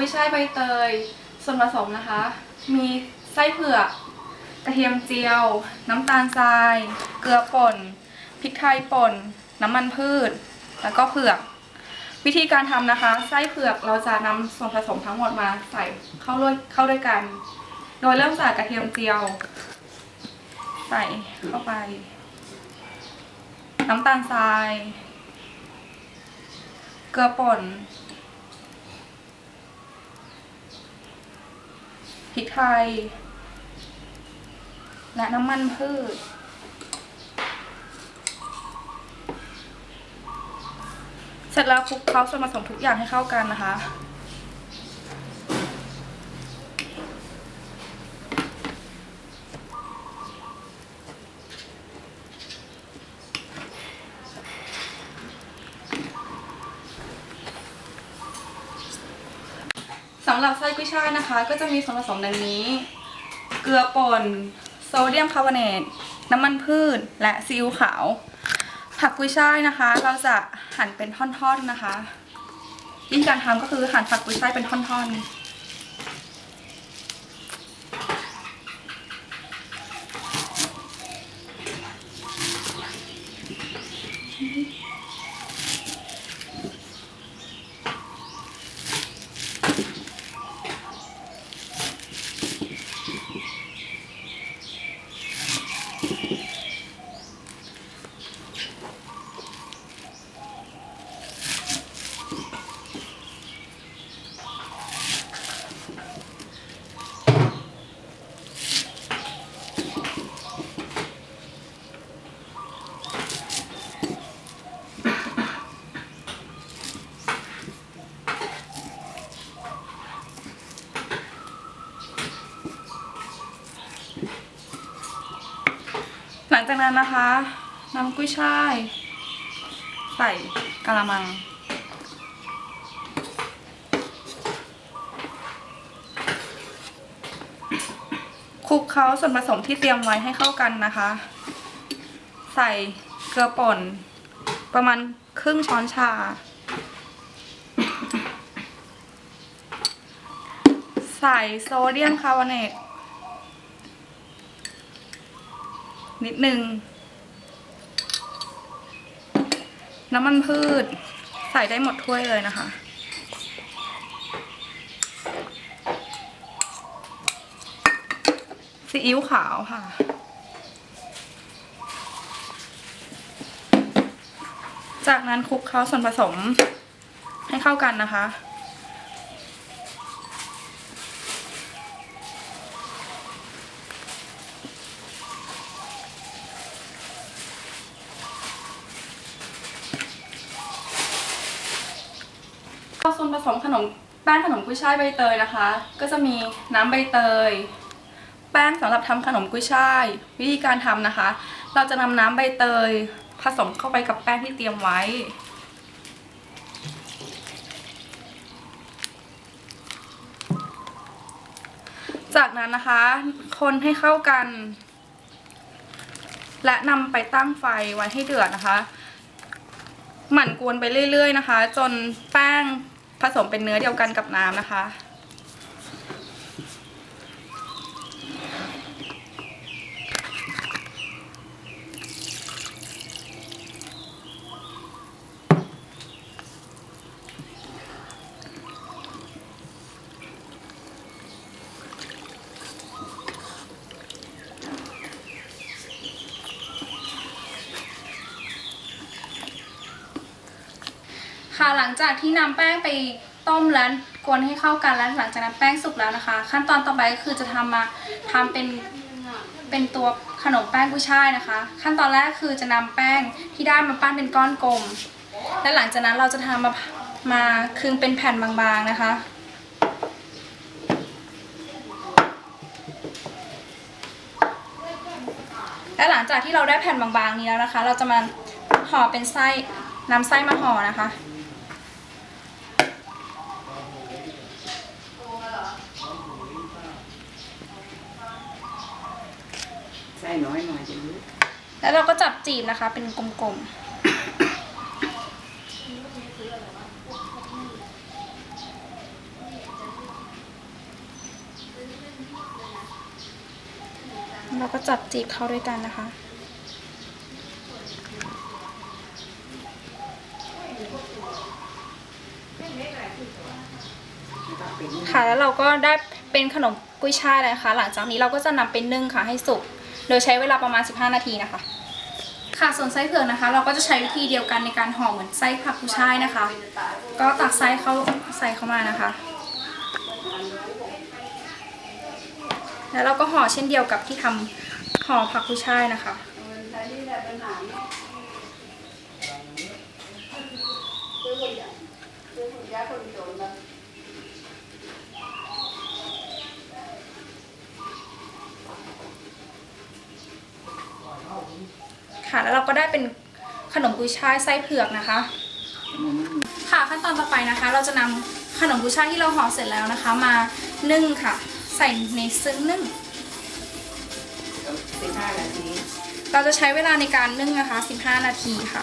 กุ้ยช่ายใบเตย ส่วนผสมนะคะ มีไส้เผือก กระเทียมเจียว น้ำตาลทราย เกลือป่น พริกไทยป่น น้ำมันพืช แล้วก็เผือก วิธีการทำนะคะ ไส้เผือกเราจะนำส่วนผสมทั้งหมดมาใส่เข้าด้วยเข้าด้วยกัน โดยเริ่มจากกระเทียมเจียว ใส่เข้าไป น้ำตาลทราย เกลือป่น ริกไทย และน้ำมันพืช เสร็จแล้วคลุกเคล้าส่วนผสมทุกอย่างให้เข้ากันนะคะ สำหรับไส้กุ้ยช่ายนะคะ ก็จะมีส่วนผสมดังนี้ เกลือป่นโซเดียมคาร์บอเนตน้ำมันพืชและซีอิ๊วขาว ผักกุ้ยช่ายนะคะ เราจะหั่นเป็นท่อนๆนะคะ วิธีการทำก็คือหั่นผักกุ้ยช่ายเป็นท่อนๆ จากนั้นนะคะน้ำกุ้ยช่าย ใส่กะละมัง คลุกเคล้าส่วนผสมที่เตรียมไว้ให้เข้ากันนะคะ ใส่เกลือป่น ประมาณครึ่งช้อนชา ใส่โซเดียมคาร์บอเนต นิดนึง น้ำมันพืช ใส่ได้หมดถ้วยเลยนะคะ ซีอิ๊วขาวค่ะ จากนั้นคลุกเคล้าส่วนผสมให้เข้ากันนะคะ ส่วนผสมขนมแป้งขนมกุ้ยช่ายใบเตยนะคะ ก็จะมีน้ำใบเตย แป้งสำหรับทำขนมกุ้ยช่าย วิธีการทำนะคะ เราจะนำน้ำใบเตย ผสมเข้าไปกับแป้งที่เตรียมไว้ จากนั้นนะคะ คนให้เข้ากัน และนำไปตั้งไฟไว้ให้เดือดนะคะหมั่นกวนไปเรื่อย ๆ นะคะ จนแป้ง ผสมเป็นเนื้อเดียวกันกับน้ำนะคะ ค่ะหลังจากที่นำแป้งไปต้มแล้วกวนให้เข้ากันแล้วหลังจากนั้นแป้งสุกแล้วนะคะ ขั้นตอนต่อไปก็คือจะทำมาทำเป็นเป็นตัวขนมแป้งกุ้ยช่ายนะคะ ขั้นตอนแรกคือจะนำแป้งที่ได้มาปั้นเป็นก้อนกลม และหลังจากนั้นเราจะทำมามาคึงเป็นแผ่นบางๆนะคะและหลังจากที่เราได้แผ่นบางๆนี้แล้วนะคะ เราจะมาห่อเป็นไส้นำไส้มาห่อนะคะ น้อยหน่อยจะรู้แล้วเราก็จับจีบนะคะ เป็นกลมๆ เราก็จับจีบเข้าด้วยกันนะคะค่ะแล้วเราก็ได้เป็นขนมกุ้ยช่ายเลยคะหลังจากนี้เราก็จะนำไปนึ่งค่ะให้สุก โดยใช้เวลาประมาณ 15 นาทีนะคะ ค่ะส่วนไส้เผือกนะคะ เราก็จะใช้วิธีเดียวกันในการห่อเหมือนไส้ผักกุ้ช่ายนะคะ ก็ตักไส้เข้าใส่เข้ามานะคะ แล้วเราก็ห่อเช่นเดียวกับที่ทำห่อผักกุ้ช่ายนะคะ ค่ะ แล้วเราก็ได้เป็นขนมกุยช่ายไส้เผือกนะคะ ค่ะขั้นตอนต่อไปนะคะ เราจะนำขนมกุยช่ายที่เราห่อเสร็จแล้วนะคะ มานึ่งค่ะ ใส่ในซึ้งนึ่งสิบห้านาทีเราจะใช้เวลาในการนึ่งนะคะ 15 นาทีค่ะ